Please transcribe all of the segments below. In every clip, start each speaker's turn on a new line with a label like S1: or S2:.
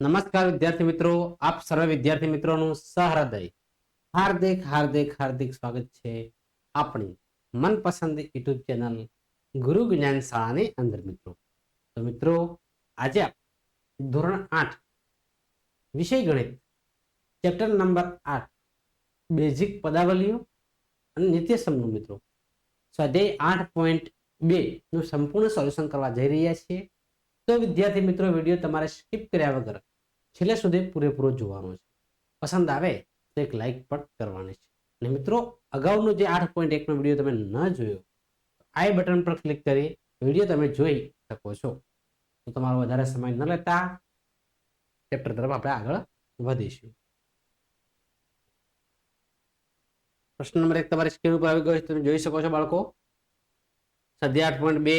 S1: નમસ્કાર વિદ્યાર્થી મિત્રો, આપ સર્વ વિદ્યાર્થી મિત્રોનું સહૃદય, હાર્દિક હાર્દિક હાર્દિક સ્વાગત છે આપણી મનપસંદ યુટ્યુબ ચેનલ ગુરુ જ્ઞાન શાળાની અંદર મિત્રો. તો મિત્રો, આજે ધોરણ આઠ વિષય ગણિત, ચેપ્ટર નંબર આઠ, બેઝિક પદાવલીઓ અને નિત્યસમનું મિત્રો. સ્વાધ્યાય આઠ પોઈન્ટ બે નું સંપૂર્ણ સોલ્યુશન કરવા જઈ રહ્યા છીએ. તો વિદ્યાર્થી મિત્રો, વીડિયો તમારે સ્કીપ કર્યા વગર છેલ્લે સુધી પૂરેપૂરો જોવાનો છે. પસંદ આવે તો એક લાઈક પણ કરવાની છે. અને મિત્રો, અગાઉનો જે આઠ પોઈન્ટ એકનો વીડિયો તમે ન જોયો આઈ બટન પર ક્લિક કરી વીડિયો તમે જોઈ શકો છો. તો તમારો વધારે સમય ન લેતા ચેપ્ટર તરફ આપણે આગળ વધીશું. પ્રશ્ન નંબર એક તમારી સ્ક્રીન ઉપર આવી ગયો છે. તમે જોઈ શકો છો બાળકો. સદ્ય આઠ પોઈન્ટ બે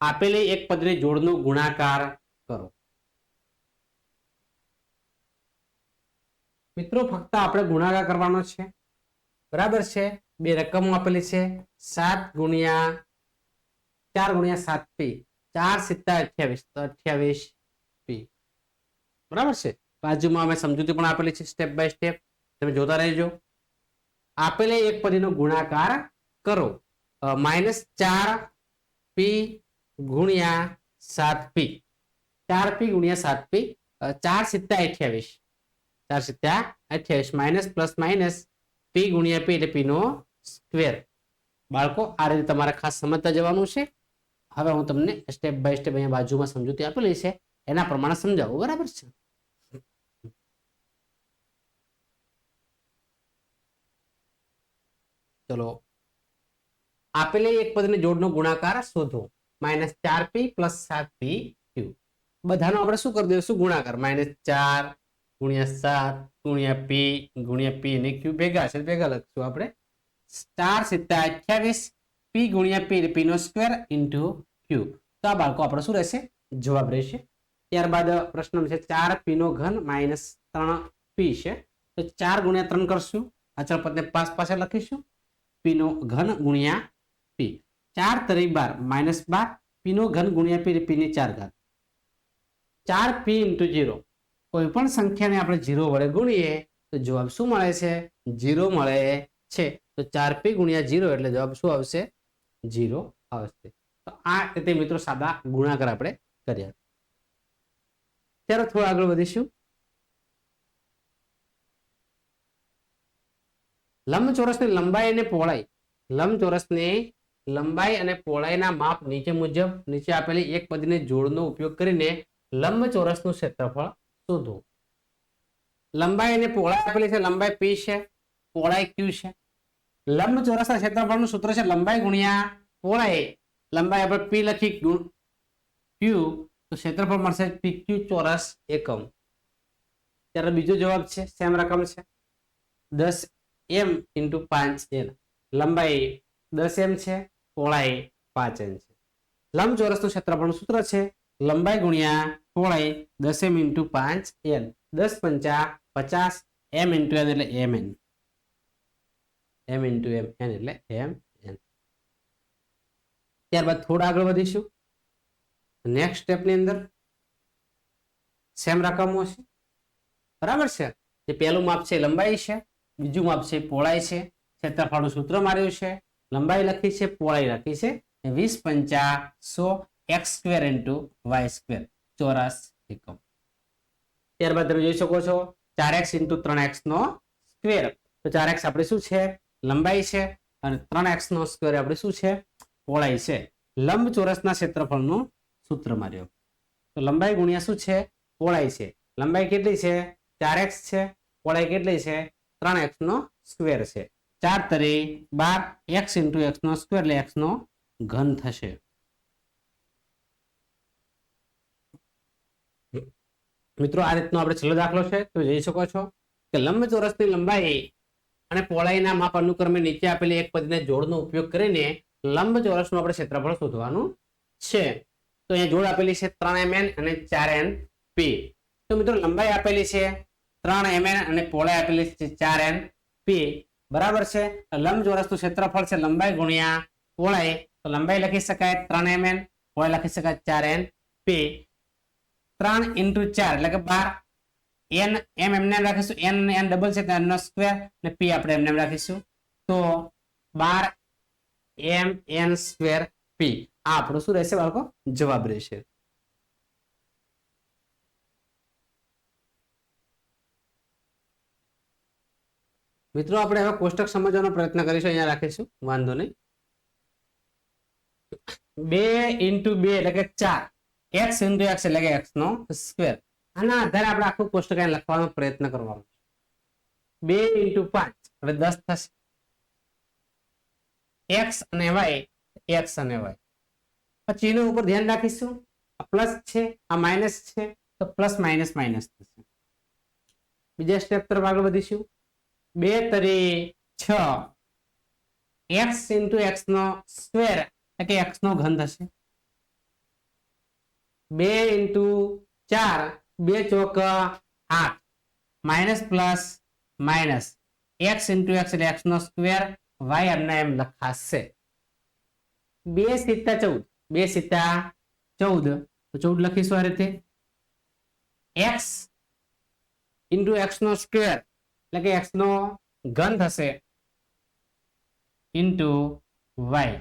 S1: આપેલી એક પદની જોડનો ગુણાકાર કરો. મિત્રો, ફક્ત આપણે ગુણાકાર કરવાનો છે. બરાબર છે? બે રકમો આપેલી છે. સાત ગુણ્યા, ચાર ગુણ્યા સાત પી ચાર સિત્તા અઠ્યાવીસ, તો અઠ્યાવીસ પી બરાબર છે? બાજુમાં અમે સમજૂતી પણ આપેલી છે સ્ટેપ બાય સ્ટેપ તમે જોતા રહેજો. આપેલી એક પદીનો ગુણાકાર કરો. માઇનસ ચાર પી ગુણ્યા સાત પી. ચાર પી ગુણ્યા સાત પી ચાર સિત્તા અઠ્યાવીસ. ચાર સિત્તા અઠ્યાવીસ માઇનસ પ્લસ માઇનસ પી ગુણ્યા પી એટલે પી નો સ્ક્વેર. બાળકો, આ રીતે તમારે ખાસ સમજતા જવાનું છે. હવે હું તમને સ્ટેપ બાય સ્ટેપ અહીંયા બાજુમાં સમજૂતી આપેલી છે એના પ્રમાણે સમજાવું, બરાબર છે? ચલો. આપેલી એક પદની જોડનો ગુણાકાર શોધો. માઇનસ ચાર પી પ્લસ સાત પી ક્યુ. બધાનો આપણે શું કરી દઈશું? ગુણાકાર. માઇનસ ચાર ગુણ્યા સાત ગુણ્યા પી ગુણ્યા પી અને ક્યુ ભેગા છે. ભેગા લખશું આપણે. ચાર સિત્તા અઠ્યાવીસ પી ગુણ્યા પી પી નો સ્ક્વેર ઇન્ટુ ક્યુ. તો આ બાળકો આપણે શું રહેશે? જવાબ રહેશે. ત્યારબાદ પ્રશ્ન છે ચાર પી નો ઘન માઇનસ ત્રણ પી છે. તો ચાર ગુણ્યા ત્રણ કરશું. અચળ પદને પાસ પાસે લખીશું. પી નો ઘન ગુણ્યા પી. ચાર તરી બાર, માઇનસ બાર પીનો ઘન ગુણ્યા પી પીની ચાર ઘાત. ચાર પી ઇન્ટુ જીરો કોઈ પણ સંખ્યાને આપણે જીરો વડે ગુણીએ, તો જવાબ શું મળે છે? જીરો મળે છે. તો ચાર પી ગુણ્યા જીરો એટલે જવાબ શું આવશે? જીરો આવશે. તો આ રીતે મિત્રો સાદા ગુણાકાર આપણે કર્યા. ત્યારે થોડું આગળ વધીશું. લંબચોરસની લંબાઈ અને પહોળાઈ. લંબચોરસની લંબાઈ અને પહોળાઈના માપ નીચે મુજબ નીચે આપેલી એક પદની જોડનો ઉપયોગ કરીને લંબચોરસનું ક્ષેત્રફળ શોધો. લંબાઈ અને પહોળાઈ આપેલી છે, લંબાઈ પી છે, પહોળાઈ ક્યુ છે. લંબચોરસના ક્ષેત્રફળનું સૂત્ર છે, લંબાઈ ગુણ્યા પહોળાઈ. લંબાઈ આપણે પી લખી ક્યુ તો ક્ષેત્રફળ મળશે પી ક્યુ ચોરસ એકમ. ત્યારે બીજો જવાબ છે, સેમ રકમ છે. દસ એમ ઇન્ટુ પાંચ એન. લંબાઈ દસ એમ છે પહોળાઈ પાંચ એમ છે. લંબચોરસનું ક્ષેત્રફળનું સૂત્ર છે લંબાઈ ગુણ્યા પહોળાઈ દસ એમ ઇન્ટુ પાંચ એન દસ પંચા પચાસ એમ ઇન્ટુ એન એટલે m n m into m n એટલે એમ એન ત્યારબાદ થોડા આગળ વધીશું. નેક્સ્ટ સ્ટેપની અંદર સેમ રકમો છે. બરાબર છે? જે પહેલું માપ છે લંબાઈ છે, બીજું માપ છે પહોળાઈ છે. ક્ષેત્રફળનું સૂત્ર માર્યું છે. લંબાઈ લખી છે પહોળાઈ લખી છે વીસ પંચા સો x square into y square. ચોરસ એકમ. ત્યારબાદ તમે જોઈ શકો છો, ચાર એક્સ ઇન્ટુ ત્રણ એક્સ નો સ્ક્વેર. તો ચાર એક્સ આપણે શું છે? લંબાઈ છે, અને ત્રણ એક્સ નો સ્ક્વેર આપણે શું છે? પહોળાઈ છે. લંબ ચોરસના ક્ષેત્રફળનું સૂત્ર માર્યો. તો લંબાઈ ગુણ્યા શું છે? પહોળાઈ છે. લંબાઈ કેટલી છે? ચાર એક્સ છે. પહોળાઈ કેટલી છે? ત્રણ એક્સ નો સ્ક્વેર છે. ચાર તરી બાર એક્સ ઇન્ટુ એક્સ નો સ્ક્વેર એટલે એક્સ નો ઘન થશે. મિત્રો, આ રીતનો આપણે છેલ્લો દાખલો છે તો જોઈ શકો છો કે લંબચોરસની લંબાઈ અને પહોળાઈના માપ અનુક્રમે નીચે આપેલી એક પદને જોડનો ઉપયોગ કરીને લંબચોરસનું આપણે ક્ષેત્રફળ શોધવાનું છે. તો અહીંયા જોડ આપેલી છે ત્રણ એમ અને ચાર એન પી. તો મિત્રો, લંબાઈ આપેલી છે ત્રણ એમ અને પહોળાઈ આપેલી છે ચાર એન પી. બરાબર છે? લંબચોરસનું ક્ષેત્રફળ છે લંબાઈ ગુણ્યા પહોળાઈ. તો લંબાઈ લખી શકાય ત્રણ એમ એન પહોળાઈ લખી શકાય ચાર એન પી. ત્રણ ઇન્ટુ ચાર, એટલે કે બાર એન, એમ એમને એમ રાખીશું. એન એન ડબલ છે એન નો સ્ક્વેર અને પી આપણે એમને એમ રાખીશું. તો બાર એમ એન સ્ક્વેર પી. આ આપણું શું રહેશે બાળકો? જવાબ રહેશે. મિત્રો, આપણે હવે કોષ્ટક સમજવાનો પ્રયત્ન કરીશું, અહીંયા રાખીશું, વાંધો નહીં. બે ઇન્ટુ બે એટલે કે ચાર. એક્સ ઇન્ટુ એક્સ એટલે કે એક્સ નો સ્ક્વેર આના આધારે આપણે આખું કોષ્ટક લખવાનો પ્રયત્ન કરવાનો બે ઇન્ટુ પાંચ, હવે દસ થશે. એક્સ અને વાય એક્સ અને વાય પછી એના ઉપર ધ્યાન રાખીશું. પ્લસ છે, આ માઇનસ છે, તો પ્લસ માઇનસ માઇનસ થશે. બીજા સ્ટેપ તરફ આગળ વધીશું. બે તરી છ. એક્સ ઇન્ટુ એક્સ નો સ્ક્વેર એટલે એક્સ નો ઘન થશે. બે ઇન્ટુ ચાર, બે ચોક આઠ. Minus plus minus x into x એટલે એક્સ નો સ્ક્વેર વાય એમના એમ લખાશે. બે સિત્તા ચૌદ. બે સિત્તા ચૌદ. તો ચૌદ લખીશું આ રીતે. એક્સ ઇન્ટુ એક્સ નો સ્ક્વેર એટલે કે એક્સ નો ઘન થશે ઇન્ટુ વાય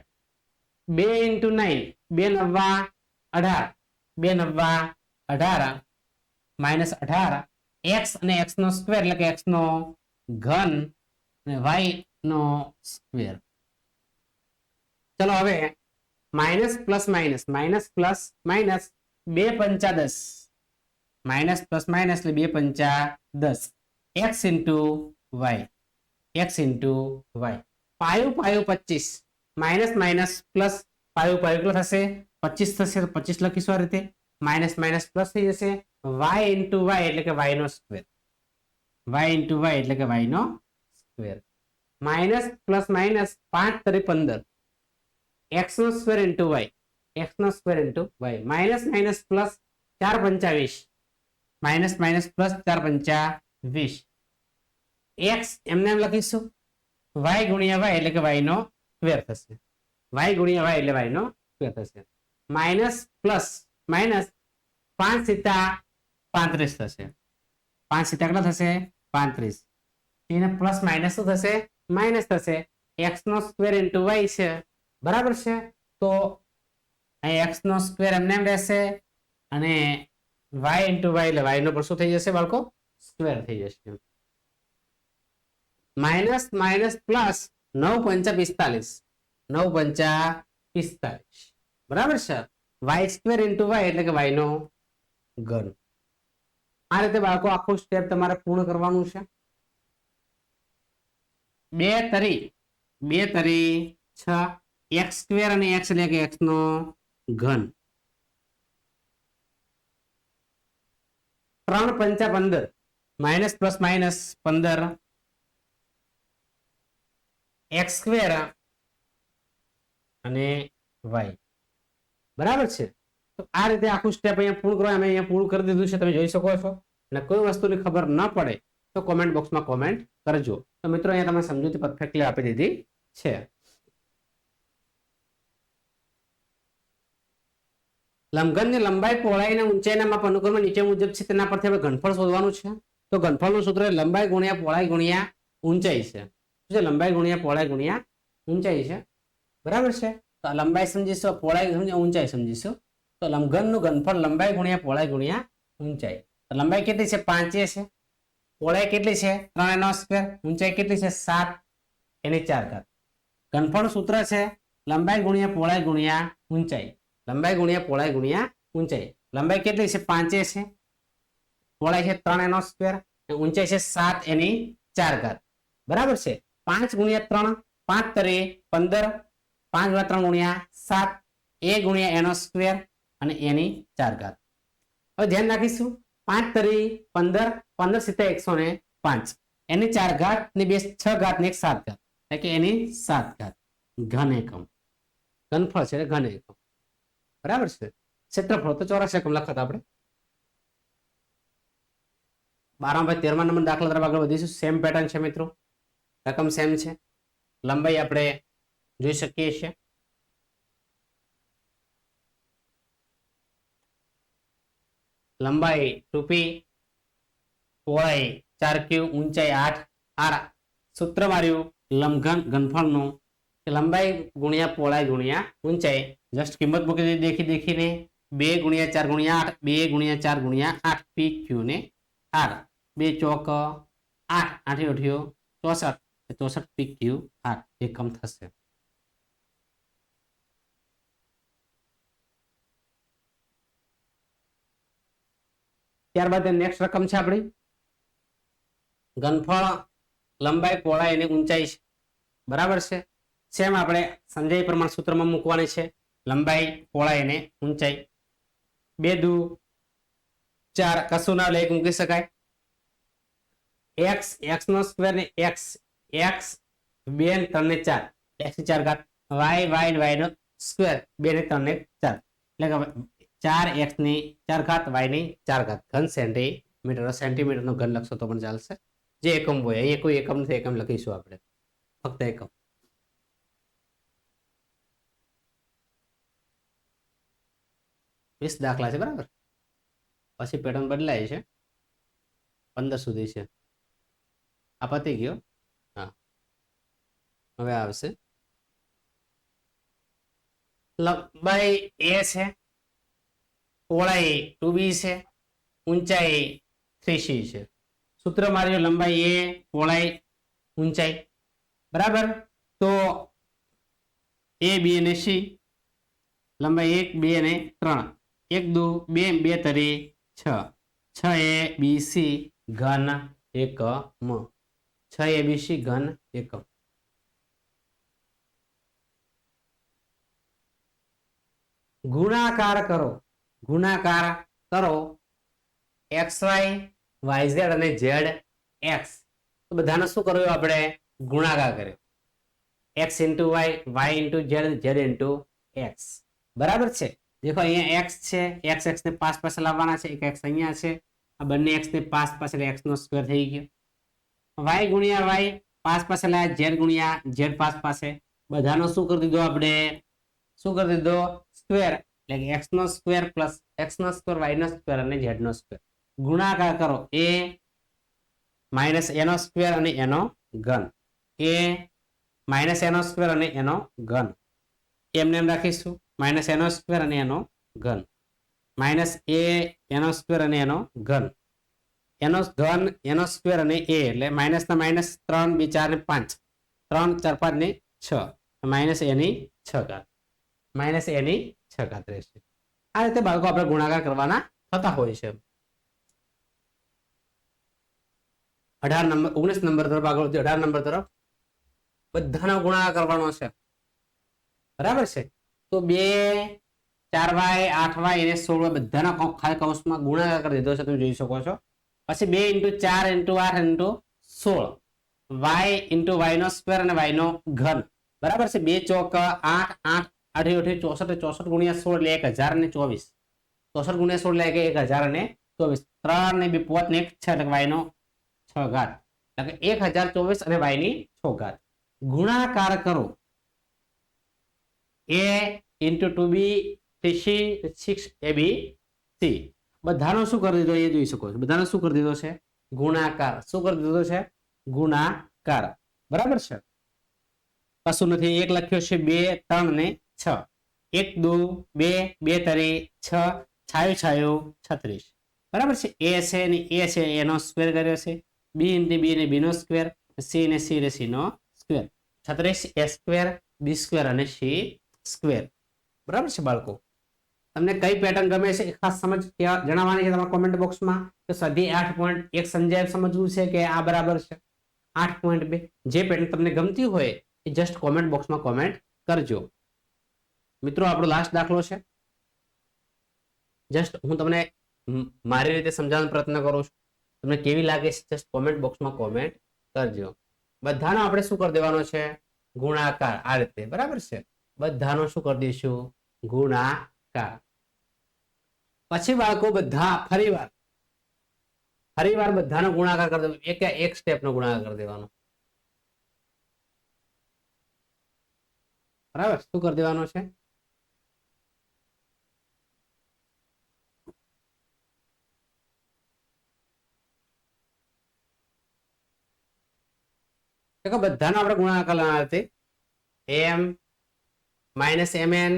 S1: બે ઇન્ટુ નાઇન બે નવ્વા અઢાર, બે નવ્વા અઢાર માઇનસ અઢાર એક્સ અને એક્સ નો સ્ક્વેર એટલે કે એક્સ નો ઘન અને વાય નો સ્ક્વેર ચલો હવે minus plus minus minus plus minus બે પંચા દસ. માઇનસ પ્લસ માઇનસ એટલે બે પંચા દસ. X into Y X into Y પાયું પાયું પચીસ માઇનસ માઇનસ પ્લસ પાયું પાયું કેટલો થશે પચીસ થશે તો પચીસ લખીશું આ રીતે માઇનસ માઇનસ પ્લસ થઈ જશે વાય ઇન્ટુ વાય એટલે કે વાયનો સ્ક્વેર વાય ઇન્ટુ વાય એટલે કે વાયનો સ્ક્વેર માઇનસ પ્લસ માઇનસ પાંચ તરી પંદર. એક્સનો square into Y એક્સનો square into y minus minus plus ચાર પંચાવીસ માઇનસ માઇનસ પ્લસ ચાર પંચા વીસ. એક્સ એમને એમ લખીશું? વાય ગુણ્યા વાય એટલે કે વાયનો સ્ક્વેર થશે. વાય ગુણ્યા વાય એટલે વાયનો સ્ક્વેર થશે. માઇનસ પ્લસ માઇનસ પાંચ સીતા પાંત્રીસ થશે. પાંચ સીતા કેટલા થશે? પાંત્રીસ. એને પ્લસ માઇનસ શું થશે? માઇનસ થશે. એક્સ નો સ્ક્વેર ઇન્ટુ વાય છે. બરાબર છે? તો અહીં એક્સ નો સ્ક્વેર એમને એમ રહેશે. અને વાય ઇન્ટુ વાય એટલે વાયનો પર શું થઈ જશે બાળકો? સ્ક્વેર થઈ જશે. માઇનસ માઇનસ પ્લસ નવ પંચા પિસ્તાલીસ. નવ પંચા પિસ્તાલીસ. બરાબર છે? વાય સ્ક્વેર ઇન્ટુ વાય એટલે કે વાય નો ઘન. આ રીતે બાળકો આખું સ્ટેપ તમારે પૂર્ણ કરવાનું છે. બે તરી બે તરી છ, એક્સ સ્ક્વેર અને એક્સ એટલે કે એક્સ નો ઘન. ત્રણ પંચા પંદર. માઇનસ પ્લસ માઇનસ પંદર. એક્સ સ્ક્વેર અને વાય. બરાબર છે? તો આ રીતે આખું સ્ટેપ અહીંયા પૂર્ણ કરવા, અમે અહીંયા પૂર્ણ કરી દીધું છે, તમે જોઈ શકો છો. અને કોઈ વસ્તુની ખબર ન પડે તો કોમેન્ટ બોક્સમાં કોમેન્ટ કરજો. તો મિત્રો, અહીંયા તમે સમજૂતી પરફેક્ટલી આપી દીધી છે. લંબઘનની લંબાઈ પહોળાઈ અને ઊંચાઈના માપ અનુક્રમે નીચે મુજબ છે, તેના પરથી આપણે ઘનફળ શોધવાનું છે. તો ઘનફળનું સૂત્ર લંબાઈ ગુણ્યા પહોળાઈ ગુણ્યા ઊંચાઈ છે. છે? લંબાઈ ગુણ્યા પહોળાઈ ગુણ્યા ઊંચાઈ છે. બરાબર છે? તો લંબાઈ સમજીશું પહોળાઈ ગુણ્યા ઊંચાઈ સમજીશું. તો લંબઘનનું ઘનફળ લંબાઈ ગુણ્યા પહોળાઈ ગુણ્યા ઊંચાઈ. તો લંબાઈ કેટલી છે? પાંચે છે. પહોળાઈ કેટલી છે? ત્રણ એનો સ્ક્વેર. ઊંચાઈ કેટલી છે? સાત. એની ચાર ઘાત. ઘનફળ સૂત્ર છે? લંબાઈ ગુણ્યા પહોળાઈ ગુણ્યા ઊંચાઈ. લંબાઈ ગુણ્યા પહોળાઈ ગુણ્યા ઊંચાઈ. લંબાઈ કેટલી છે? પાંચે છે. પહોળાઈ છે ત્રણ એનો સ્ક્વેર. ઊંચાઈ છે સાત એની ચાર ઘાત. બરાબર છે? પાંચ ગુણ્યા ત્રણ, પાંચ તરે પંદર, પાંચ ગુણ્યા ત્રણ ગુણ્યા સાત, એ ગુણ્યા એનો સ્ક્વેર અને એની ચાર ઘાત. હવે ધ્યાન રાખીશું. પાંચ તરી પંદર પંદર સિત્તેર એકસો ને પાંચ. એની ચાર ઘાત ને બે, છ ઘાત ને એક સાત ઘાત. એટલે કે એની સાત ઘાત. ઘન એકમ. ઘનફળ છે ઘન એકમ. બરાબર છે? ક્ષેત્રફળ તો ચોરસ એકમ લખત આપણે. બારમાં ભાઈ તેરમા નંબર દાખલા તરફ આગળ વધીશું. સેમ પેટર્ન છે મિત્રો. રકમ સેમ છે? લંબાઈ આપણે જોઈ શકીએ છીએ. લંબાઈ ટુ પી પહોળાઈ ચાર ક્યુ ઊંચાઈ આઠ. આર સૂત્ર માર્યું લંબઘન ઘનફળનું લંબાઈ ગુણ્યા પહોળાઈ ગુણ્યા ઊંચાઈ. જસ્ટ કિંમત મૂકી દીધી, દેખી દેખીને બે ગુણ્યા ચાર ગુણ્યા આઠ, બે ગુણ્યા ચાર ગુણ્યા આઠ પી ક્યુ ને આર. બે ચોક આઠ આઠ અઠ્યો ચોસઠ. ચોસઠ પી ક્યુ આર એકમ થશે. ત્યારબાદ નેક્સ્ટ રકમ છે આપણી. ઘનફળ, લંબાઈ, પહોળાઈ અને ઊંચાઈ છે. બરાબર છે? સેમ આપણે સંજય પ્રમાણ સૂત્રમાં મૂકવાની છે. લંબાઈ, પહોળાઈ અને ઊંચાઈ. બે દુ, ચાર, કશું ના લે મૂકી શકાય. એક્સ એક્સ નો સ્ક્વેર ને એક્સ એક્સ બે ને ત્રણ ને ચાર. એક્સ ચાર ઘાત વાય વાય ને વાય નો સ્ક્વેર બે ને ત્રણ ને ચાર. એટલે કે ચાર એક્સની ચાર ઘાત વાયની ચાર ઘાત. ઘન સેન્ટીમીટર. સેન્ટીમીટર નો ઘન લખશો તો પણ ચાલશે. જે એકમ હોય અહીંયા કોઈ એકમ નથી, એકમ લખીશું આપણે. ફક્ત એકમ. વીસ દાખલા છે, બરાબર? પછી પેટર્ન બદલાય છે. પંદર સુધી છે. આ પતી ગયો. હવે આવશે. લંબાઈ એ છે, પહોળાઈ ટુ બી છે, ઊંચાઈ થ્રી સી છે. સૂત્ર માર્યું, લંબાઈ એ, પહોળાઈ, ઊંચાઈ. બરાબર? તો એ, બી અને સી, લંબાઈ એક, બે અને ત્રણ. એક, દુ, બે બે તરી છ. છ એ, બી, સી, ઘન એકમ. છ એ, બી, સી, ઘન એકમ. ગુણાકાર કરો. ગુણાકાર કરો. એક્સ વાય વાય ઝેડ અને ઝેડ એક્સ. તો બધાને શું કર્યું આપણે? ગુણાકાર કર્યો. X into y y into z z into x. બરાબર છે? દેખો અહીંયા એક્સ છે, એક્સ એક્સ ને પાસ પાસે લાવવાના છે, એક એક્સ અહીંયા છે. આ બંને એક્સ ને પાસ પાસે એક્સ નો સ્ક્વેર થઈ ગયો. વાય ગુણ્યા વાય પાસ પાસે લાયા ઝેડ ગુણ્યા ઝેડ પાસ પાસે બધાનો શું કરી દીધો આપણે? શું કરી દીધો? સ્ક્વેર એટલે કે એક્સ નો સ્ક્વેર પ્લસ એક્સ નો સ્ક્વેર વાય નો સ્ક્વેર અને ઝેડ નો સ્ક્વેર. ગુણાકાર કરો. એ માઇનસ એનો સ્ક્વેર અને એનો ઘન. એ માઇનસ એનો સ્ક્વેર અને એનો ઘન. એમને એમ રાખીશું. માઇનસ એનો સ્ક્વેર અને એનો ઘન. માઇનસ એ એનો સ્ક્વેર અને એનો ઘન. એનો ઘન, એનો સ્ક્વેર અને એ એટલે માઇનસ ના માઇનસ ત્રણ બે ચાર ને પાંચ. ત્રણ, ચાર, પાંચ ને છ. માઇનસ એની છ ઘાત. માઇનસ એની છ ઘાત રહેશે આ રીતે બાળકો આપણે ગુણાકાર કરવાના થતા હોય છે. અઢાર નંબર, ઓગણીસ નંબર તરફ આગળ અઢાર નંબર તરફ બધાનો ગુણાકાર કરવાનો છે. બરાબર છે? તો બે, ચાર વાય, આઠ વાય અને સોળ બધાના ખાલી કૌંસમાં ગુણાકાર કરી દીધો છે. તમે જોઈ શકો છો. પછી બે ઇન્ટુ ચાર ઇન્ટુ આઠ ઇન્ટુ સોળ. વાય ઇન્ટુ વાય નો સ્ક્વેર અને વાય નો ઘન. બરાબર છે? બે ચોક આઠ આઠ આઠે અઠે ચોસઠ ચોસઠ ગુણ્યા સોળ એટલે એક હજાર ને ચોવીસ. ચોસઠ ગુણ્યા સોળ એટલે એક હજાર ને ચોવીસ. ત્રણ ને બે પોત ને એક છ એટલે વાય છ ઘાત. એટલે એક હજાર ચોવીસ અને વાયની છ ઘાત. ગુણાકાર કરો. A into two b c six a b c બધાનો શું કરી દીધો? એ જોઈ શકો છો. બધાનો શું કરી દીધો છે? ગુણાકાર. શું કરી દીધો છે? ગુણાકાર. બરાબર છે? કશું નથી. એક લખ્યો છે બે, ત્રણ ને છ. એક, દો, બે બે, તરી, છ, છાયું છાયું, છત્રીસ. બરાબર છે? એ છે ને એ છે, એનો સ્ક્વેર કર્યો છે. બી ને બી ને બી નો સ્ક્વેર સી ને સી ને સી નો સ્ક્વેર છત્રીસ એ સ્ક્વેર બી સ્ક્વેર અને સી સ્ક્વેર બરાબર છે બાળકો? તમને કઈ પેટર્ન ગમે છે ખાસ સમજ જણાવવાની છે તમારા કોમેન્ટ બોક્સમાં કે સધી આઠ પોઈન્ટ એક સમજાય સમજવું છે કે આ બરાબર છે? આઠ પોઈન્ટ બે. જે પેટર્ન તમને ગમતી હોય એ જસ્ટ કોમેન્ટ બોક્સમાં કોમેન્ટ કરજો. મિત્રો, આપણો લાસ્ટ દાખલો છે. જસ્ટ હું તમને મારી રીતે સમજાવવાનો પ્રયત્ન કરું છું. તમને કેવી લાગે છે? જસ્ટ કોમેન્ટ બોક્સમાં કોમેન્ટ કરજો. બધાનો આપણે શું કરી દેવાનો છે? ગુણાકાર આ રીતે, બરાબર છે? બધાનો શું કરી દઈશું? ગુણાકાર. પછી બાળકો બધા ફરીવાર ફરીવાર બધાનો ગુણાકાર કરી દેવાનો. એક એક સ્ટેપનો ગુણાકાર કરી દેવાનો. બરાબર? શું કરી દેવાનો છે? કે બધાનો આપણે ગુણાકાર લેવાના છે. એમ માઇનસ એમ એન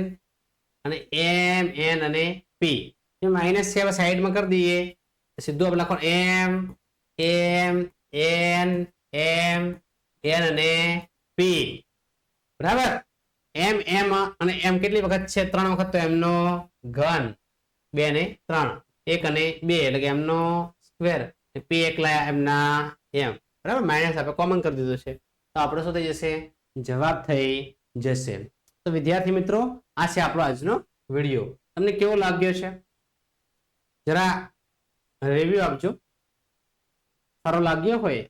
S1: અને એમ એન અને પી એ માઇનસ છે, હવે સાઈડમાં કરી દઈએ. સીધું આપણે લખો એમ એમ એન એમ એન અને પી બરાબર? એમ એમ અને એમ કેટલી વખત છે? ત્રણ વખત તો એમનો ઘન બે ને ત્રણ. એક અને બે, એટલે કે એમનો સ્ક્વેર પી એકલા એમના એમ બરાબર? માઇનસ આપણે કોમન કરી દીધું છે. તો આપણો શું થઈ જશે? જવાબ થઈ જશે. તો વિદ્યાર્થી મિત્રો, આ છે આપણો આજનો વીડિયો. તમને કેવો લાગ્યો છે? જરા રિવ્યુ આપજો. સારો લાગ્યો હોય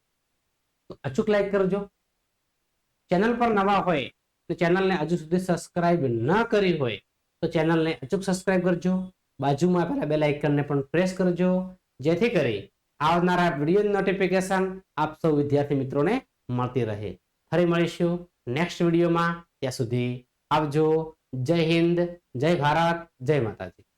S1: તો અચૂક લાઈક કરજો. ચેનલ પર નવા હોય તો ચેનલને હજુ સુધી સબસ્ક્રાઇબ ન કરી હોય તો ચેનલને અચૂક સબસ્ક્રાઇબ કરજો. બાજુમાં આપેલા બે લાઇકનને પણ પ્રેસ કરજો. જેથી કરી આવનારા વીડિયો નોટિફિકેશન આપ સૌ વિદ્યાર્થી મિત્રોને મળતી રહે. ફરી મળીશું નેક્સ્ટ વિડીયોમાં ત્યાં સુધી આવજો. જય હિન્દ, જય ભારત, જય માતાજી.